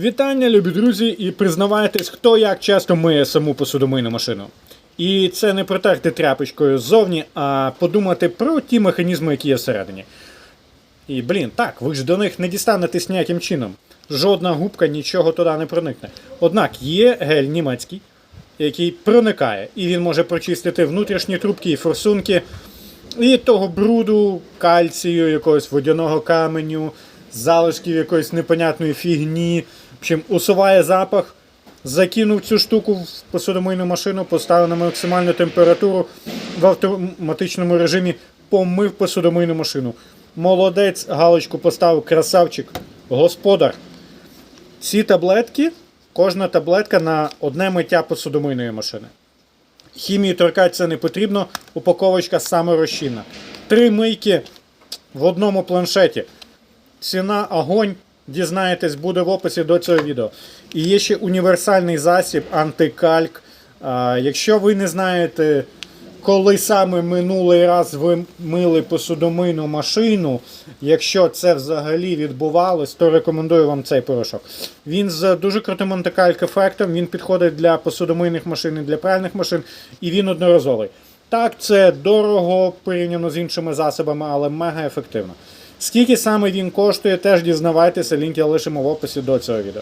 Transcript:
Вітання, любі друзі, і признавайтесь, хто як часто миє саму посудомийну машину. І це не протерти тряпочкою ззовні, а подумати про ті механізми, які є всередині. І блін, так, ви ж до них не дістанетесь ніяким чином. Жодна губка нічого туди не проникне. Однак є гель німецький, який проникає, і він може прочистити внутрішні трубки і форсунки і того бруду, кальцію, якогось водяного каменю, залишків якоїсь непонятної фігні. Общем, усуває запах, закинув цю штуку в посудомийну машину, поставив на максимальну температуру в автоматичному режимі, помив посудомийну машину. Молодець, галочку поставив, красавчик, господар. Ці таблетки, кожна таблетка на одне миття посудомийної машини. Хімії торкатися не потрібно, упаковочка саморозчинна. Три мийки в одному планшеті. Ціна огонь, дізнаєтесь, буде в описі до цього відео. І є ще універсальний засіб антикальк. Якщо ви не знаєте, коли саме минулий раз ви мили посудомийну машину, якщо це взагалі відбувалось, то рекомендую вам цей порошок. Він з дуже крутим антикальк ефектом, він підходить для посудомийних машин і для пральних машин, і він одноразовий. Так, це дорого порівняно з іншими засобами, але мега ефективно. Скільки саме він коштує, теж дізнавайтеся, лінк я лишимо в описі до цього відео.